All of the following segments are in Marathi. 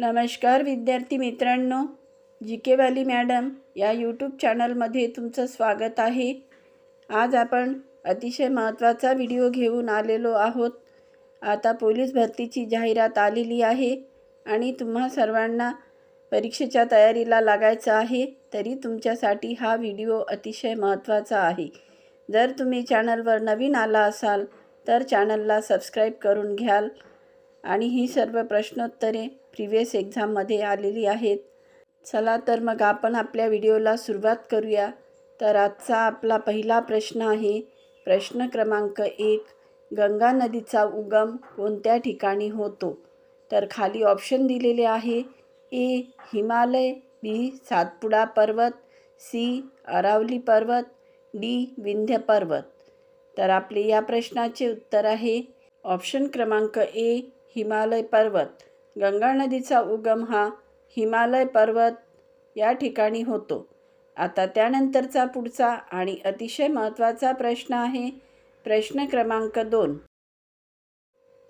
नमस्कार विद्यार्थी मित्रांनो जी के वाली मॅडम या यूट्यूब चॅनलमध्ये तुमचं स्वागत आहे. आज आपण अतिशय महत्त्वाचा व्हिडिओ घेऊन आलेलो आहोत. आता पोलीस भरतीची जाहिरात आलेली आहे आणि तुम्हा सर्वांना परीक्षेच्या तयारीला लागायचं आहे तरी तुमच्यासाठी हा व्हिडिओ अतिशय महत्त्वाचा आहे. जर तुम्ही चॅनलवर नवीन आला असाल तर चॅनलला सबस्क्राईब करून घ्याल. आणि ही सर्व प्रश्नोत्तरे प्रिव्हियस एक्झाममध्ये आलेली आहेत. चला तर मग आपण आपल्या व्हिडिओला सुरुवात करूया. तर आजचा आपला पहिला प्रश्न आहे. प्रश्न क्रमांक एक गंगा नदीचा उगम कोणत्या ठिकाणी होतो? तर खाली ऑप्शन दिलेले आहे. ए हिमालय बी सातपुडा पर्वत सी अरावली पर्वत डी विंध्य पर्वत. तर आपले या प्रश्नाचे उत्तर आहे. ऑप्शन क्रमांक ए हिमालय पर्वत. गंगा नदीचा उगम हा हिमालय पर्वत या ठिकाणी होतो. आता त्यानंतरचा पुढचा आणि अतिशय महत्त्वाचा प्रश्न आहे प्रश्न क्रमांक दोन.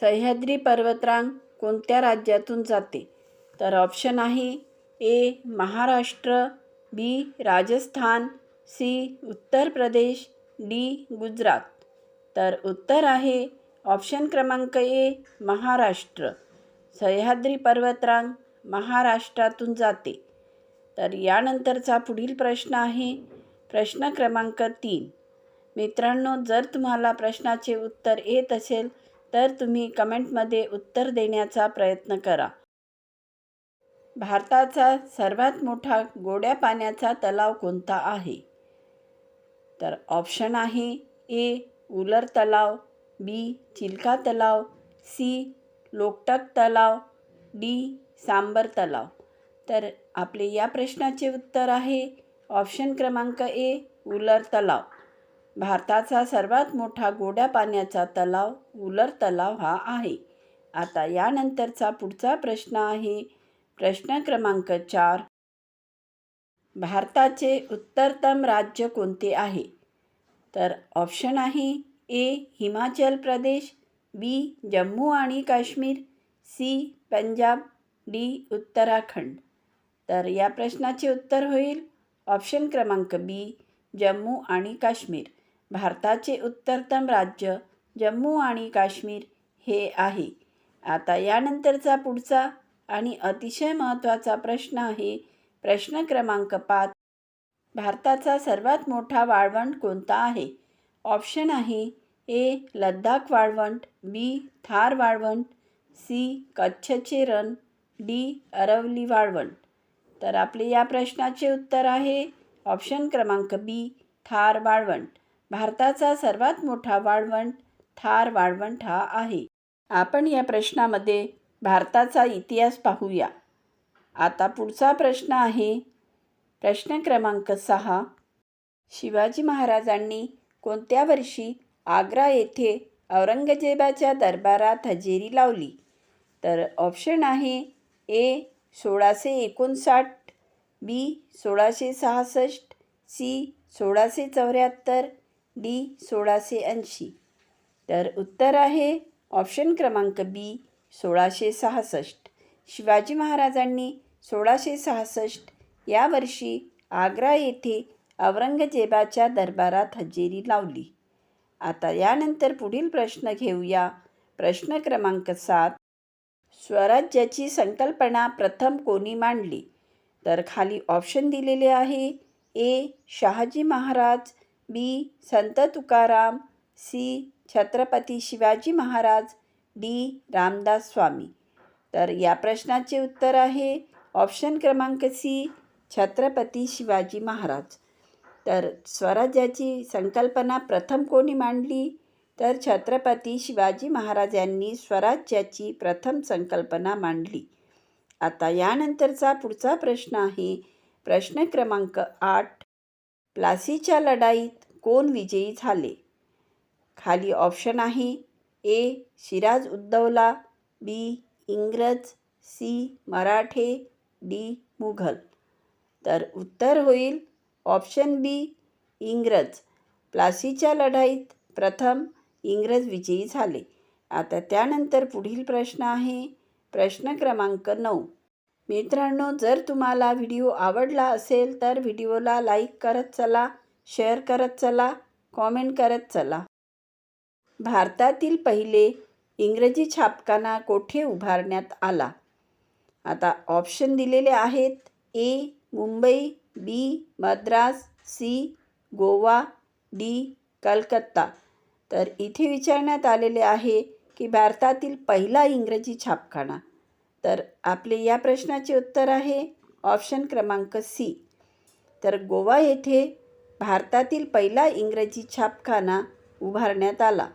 सह्याद्री पर्वतरांग कोणत्या राज्यातून जाते? तर ऑप्शन आहे A Maharashtra B Rajasthan C Uttar Pradesh D Gujarat. तर उत्तर आहे ऑप्शन क्रमांक ए महाराष्ट्र. सह्याद्री पर्वतरांग महाराष्ट्रातून जाते. तर यानंतरचा पुढील प्रश्न आहे प्रश्न क्रमांक तीन. मित्रांनो जर तुम्हाला प्रश्नाचे उत्तर येत असेल तर तुम्ही कमेंटमध्ये उत्तर देण्याचा प्रयत्न करा. भारताचा सर्वात मोठा गोड्या पाण्याचा तलाव कोणता आहे? तर ऑप्शन आहे ए उलर तलाव बी चिल्का तलाव सी लोकटक तलाव डी. सांबर तलाव. तर आपले या प्रश्नाचे उत्तर आहे ऑप्शन क्रमांक ए उलर तलाव. भारताचा सर्वात मोठा गोड्या पाण्याचा तलाव उलर तलाव हा आहे. आता यानंतरचा पुढचा प्रश्न आहे. प्रश्न क्रमांक चार. भारताचे उत्तरतम राज्य कोणते आहे? तर ऑप्शन आहे ए हिमाचल प्रदेश बी जम्मू आणि काश्मीर सी पंजाब डी उत्तराखंड. तर या प्रश्नाचे उत्तर होईल ऑप्शन क्रमांक बी जम्मू आणि काश्मीर. भारताचे उत्तरतम राज्य जम्मू आणि काश्मीर हे आहे. आता यानंतरचा पुढचा आणि अतिशय महत्त्वाचा प्रश्न आहे. प्रश्न क्रमांक पाच भारताचा सर्वात मोठा वाळवंट कोणता आहे? ऑप्शन आहे ए लद्दाख वाळवंट बी थार वाळवंट सी कच्छचे रण डी अरवली वाळवंट. तर आपले या प्रश्नाचे उत्तर आहे ऑप्शन क्रमांक बी थार वाळवंट. भारताचा सर्वात मोठा वाळवंट थार वाळवंट हा आहे. आपण या प्रश्नामध्ये भारताचा इतिहास पाहूया. आता पुढचा प्रश्न आहे. प्रश्न क्रमांक सहा. शिवाजी महाराजांनी कोणत्या वर्षी आग्रा येथे औरंगजेबाच्या दरबारात हजेरी लावली. तर ऑप्शन आहे ए सोळाशे एकोणसाठ बी सोळाशे सहासष्ट सी सोळाशे चौऱ्याहत्तर डी सोळाशे ऐंशी. तर उत्तर आहे ऑप्शन क्रमांक बी सोळाशे सहासष्ट. शिवाजी महाराजांनी सोळाशे सहासष्ट या वर्षी आग्रा येथे औरंगजेबाच्या दरबारात हजेरी लावली. आता यानंतर पुढील प्रश्न घेऊया. प्रश्न क्रमांक सात. स्वराज्याची संकल्पना प्रथम कोणी मांडली? तर खाली ऑप्शन दिलेले आहे. ए Shahaji Maharaj B Sant Tukaram C Chhatrapati Shivaji Maharaj D Ramdas Swami. तर या प्रश्नाचे उत्तर आहे. ऑप्शन क्रमांक सी छत्रपती शिवाजी महाराज. तर स्वराज्याची संकल्पना प्रथम कोणी मांडली? तर छत्रपती शिवाजी महाराजांनी स्वराज्याची प्रथम संकल्पना मांडली. आता यानंतरचा पुढचा प्रश्न आहे. प्रश्न क्रमांक आठ. प्लासीच्या लढाईत कोण विजयी झाले? खाली ऑप्शन आहे. ए. सिराज उद्दौला बी. इंग्रज सी. मराठे डी. मुघल. तर उत्तर होईल ऑप्शन बी इंग्रज. प्लासीच्या लढाईत प्रथम इंग्रज विजयी झाले. आता त्यानंतर पुढील प्रश्न आहे. प्रश्न क्रमांक नऊ. मित्रांनो जर तुम्हाला व्हिडिओ आवडला असेल तर व्हिडिओला लाईक करत चला शेअर करत चला कॉमेंट करत चला. भारतातील पहिले इंग्रजी छापखाना कोठे उभारण्यात आला? आता ऑप्शन दिलेले आहेत A Mumbai B Madras C Goa D Calcutta. तर इथे विचारण्यात आलेले आहे की भारतातील पहिला इंग्रजी छापखाना. तर आपले या प्रश्नाचे उत्तर आहे ऑप्शन क्रमांक सी. तर गोवा येथे भारतातील पहिला इंग्रजी छापखाना उभारण्यात आला.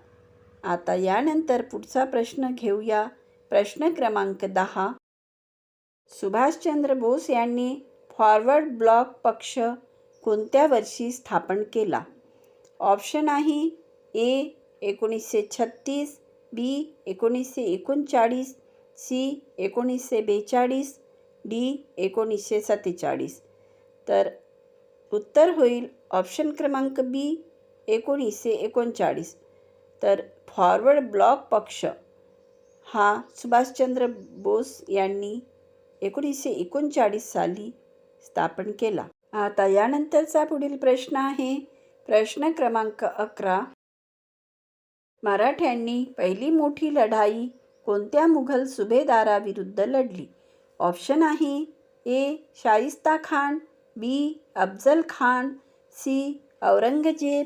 आता यानंतर पुढचा प्रश्न घेऊया. प्रश्न क्रमांक दहा. सुभाषचंद्र बोस यांनी फॉरवर्ड ब्लॉक पक्ष कोणत्या वर्षी स्थापन केला? ऑप्शन आहे ए एकोणीसशे छत्तीस बी एकोणीसशे एकोणचाळीस सी एकोणीसशे बेचाळीस डी एकोणीसशे सत्तेचाळीस. तर उत्तर होईल ऑप्शन क्रमांक बी एकोणीसशे एकोणचाळीस. तर फॉरवर्ड ब्लॉक पक्ष हा सुभाषचंद्र बोस यांनी एकोणीसशे एकोणचाळीस साली स्थापन केला. आता यानंतरचा पुढील प्रश्न आहे. प्रश्न क्रमांक अकरा. मराठ्यांनी पहिली मोठी लढाई कोणत्या मुघल सुभेदाराविरुद्ध लढली? ऑप्शन आहे A. Shaista Khan B. Afzal Khan C. Aurangzeb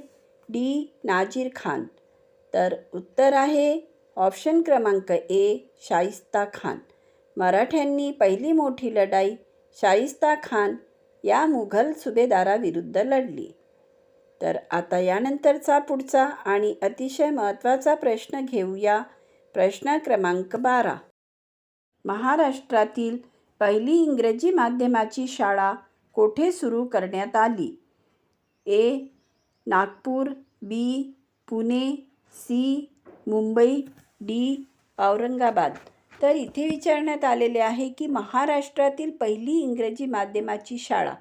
D. Nazir Khan. तर उत्तर आहे ऑप्शन क्रमांक ए. शाहिस्ता खान. मराठ्यांनी पहिली मोठी लढाई शाहिस्ता खान या मुघल सुभेदाराविरुद्ध लढली. तर आता यानंतरचा पुढचा आणि अतिशय महत्त्वाचा प्रश्न घेऊया प्रश्न क्रमांक बारा. महाराष्ट्रातील पहिली इंग्रजी माध्यमाची शाळा कोठे सुरू करण्यात आली? A. Nagpur B. Pune C. Mumbai D. Aurangabad. तर इथे विचारण्यात आलेले आहे की महाराष्ट्रातील पहिली इंग्रजी माध्यमाची शाळा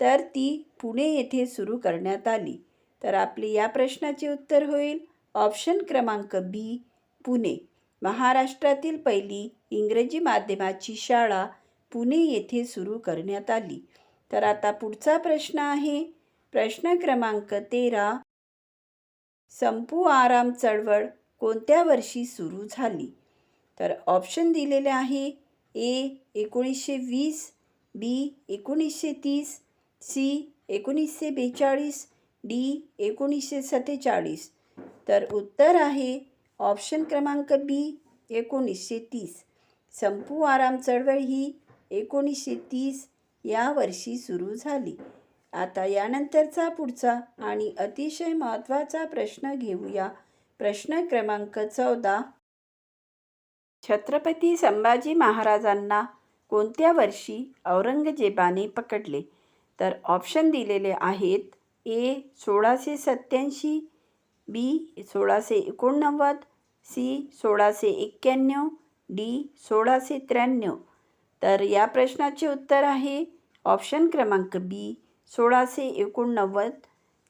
तर ती पुणे येथे सुरू करण्यात आली. तर आपले या प्रश्नाचे उत्तर होईल. ऑप्शन क्रमांक बी पुणे. महाराष्ट्रातील पहिली इंग्रजी माध्यमाची शाळा पुणे येथे सुरू करण्यात आली. तर आता पुढचा प्रश्न आहे. प्रश्न क्रमांक तेरा. संपू आराम चळवळ कोणत्या वर्षी सुरू झाली? तर ऑप्शन दिलेले आहे ए एकोणीसशे वीस बी एकोणीसशे तीस सी एकोणीसशे बेचाळीस डी एकोणीसशे सत्तेचाळीस. तर उत्तर आहे ऑप्शन क्रमांक बी एकोणीसशे तीस. संपू आराम चळवळ ही एकोणीसशे तीस या वर्षी सुरू झाली. आता यानंतरचा पुढचा आणि अतिशय महत्त्वाचा प्रश्न घेऊया. प्रश्न क्रमांक चौदा छत्रपती संभाजी महाराजांना कोणत्या वर्षी औरंगजेबाने पकडले? तर ऑप्शन दिलेले आहेत ए सोळाशे सत्त्याऐंशी बी सोळाशे एकोणनव्वद सी सोळाशे एक्क्याण्णव डी सोळाशे त्र्याण्णव. तर या प्रश्नाचे उत्तर आहे ऑप्शन क्रमांक बी सोळाशे एकोणनव्वद.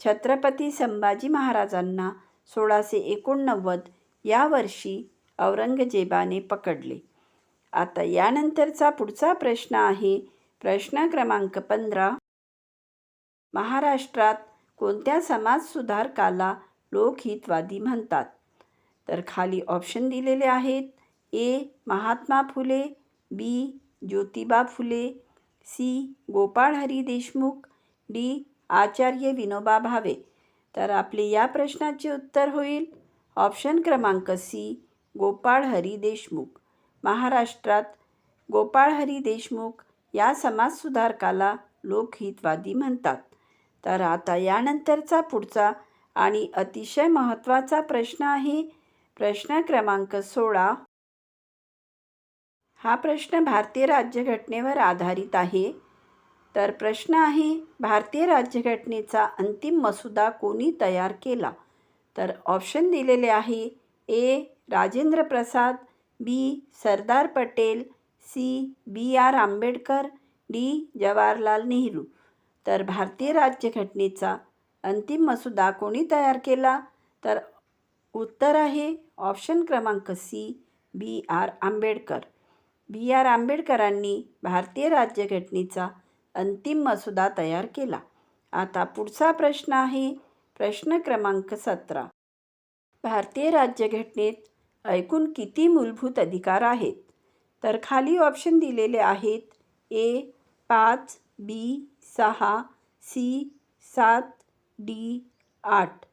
छत्रपती संभाजी महाराजांना सोळाशे एकोणनव्वद या वर्षी औरंगजेबाने पकडले. आता यानंतरचा पुढचा प्रश्न आहे प्रश्न क्रमांक पंधरा. महाराष्ट्रात कोणत्या समाजसुधारकाला लोकहितवादी म्हणतात? तर खाली ऑप्शन दिलेले आहेत A. Mahatma Phule B. Jyotiba Phule C. Gopal Hari Deshmukh D. Acharya Vinoba Bhave. तर आपले या प्रश्नाचे उत्तर होईल. ऑप्शन क्रमांक सी. गोपाळ हरी देशमुख. महाराष्ट्रात गोपाळ हरी देशमुख या समाजसुधारकाला लोकहितवादी म्हणतात. तर आता यानंतरचा पुढचा आणि अतिशय महत्त्वाचा प्रश्न आहे. प्रश्न क्रमांक सोळा. हा प्रश्न भारतीय राज्यघटनेवर आधारित आहे. तर प्रश्न आहे भारतीय राज्यघटनेचा अंतिम मसुदा कोणी तयार केला? तर ऑप्शन दिलेले आहे A. Rajendra Prasad B. Sardar Patel C. B. R. Ambedkar D. Jawaharlal Nehru. तर भारतीय राज्यघटनेचा अंतिम मसुदा कोणी तयार केला? तर उत्तर आहे ऑप्शन क्रमांक C B. R. Ambedkar. B. R. आंबेडकरांनी भारतीय राज्यघटनेचा अंतिम मसुदा तयार केला. आता पुढचा प्रश्न आहे प्रश्न क्रमांक सतरा. भारतीय राज्यघटनेत एकूण किती मूलभूत अधिकार आहेत? तर खाली ऑप्शन दिलेले आहेत ए पाच बी सहा सी सात डी आठ.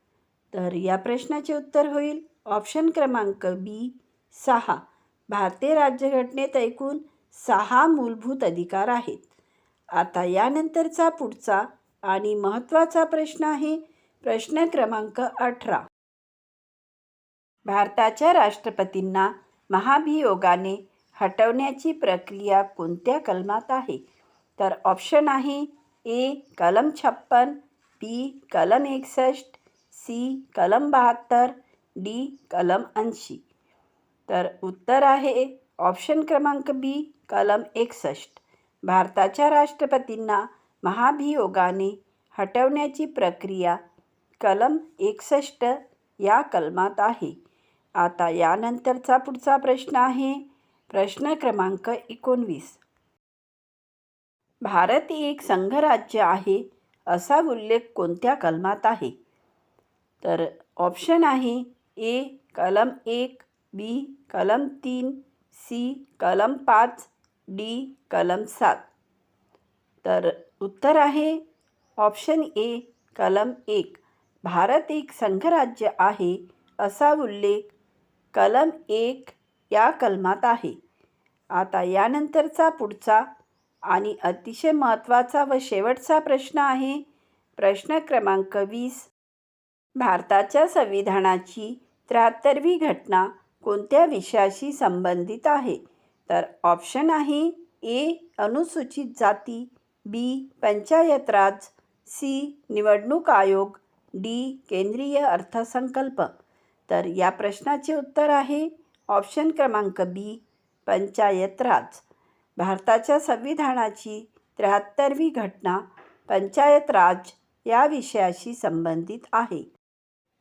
तर या प्रश्नाचे उत्तर होईल ऑप्शन क्रमांक बी सहा. भारतीय राज्यघटनेत एकूण सहा मूलभूत अधिकार आहेत. आता यानंतरचा पुढचा आणि महत्त्वाचा प्रश्न आहे प्रश्न क्रमांक अठरा. भारताच्या राष्ट्रपतींना महाभियोगाने हटवण्याची प्रक्रिया कोणत्या कलमात आहे? तर ऑप्शन आहे ए कलम छप्पन बी कलम एकसष्ट सी कलम बहात्तर डी कलम ऐंशी. तर उत्तर आहे ऑप्शन क्रमांक बी कलम एकसष्ट. भारताच्या राष्ट्रपतींना महाभियोगाने हटवण्याची प्रक्रिया कलम एकसष्ट या कलमात आहे. आता यानंतरचा पुढचा प्रश्न आहे. प्रश्न क्रमांक एकोणवीस. भारत एक संघराज्य आहे असा उल्लेख कोणत्या कलमात आहे? तर ऑप्शन आहे ए कलम एक बी कलम तीन सी कलम पाच डी कलम सात. तर उत्तर आहे ऑप्शन ए कलम एक. भारत एक संघराज्य आहे असा उल्लेख कलम एक या कलमात आहे. आता यानंतरचा पुढचा आणि अतिशय महत्त्वाचा व शेवटचा प्रश्न आहे. प्रश्न क्रमांक वीस. भारताच्या संविधानाची त्र्याहत्तरवी घटना कोणत्या विषयाशी संबंधित आहे? तर ऑप्शन आहे ए. अनुसूचित जाती बी. पंचायत राज सी. निवडणूक आयोग डी. केंद्रीय अर्थसंकल्प. तर या प्रश्नाचे उत्तर आहे ऑप्शन क्रमांक बी पंचायत राज. भारताच्या संविधानाची त्र्याहत्तरवी घटना पंचायत राज या विषयाशी संबंधित आहे.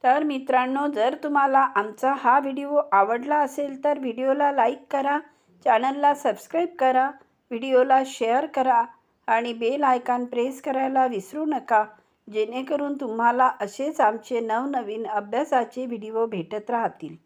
तर मित्रांनो जर तुम्हाला आमचा हा व्हिडिओ आवडला असेल तर व्हिडिओला लाईक करा चॅनलला सबस्क्राईब करा व्हिडिओला शेअर करा आणि बेल आयकॉन प्रेस करायला विसरू नका. जेणेकरून तुम्हाला असेच आमचे नवनवीन अभ्यासाचे व्हिडिओ भेटत राहतील.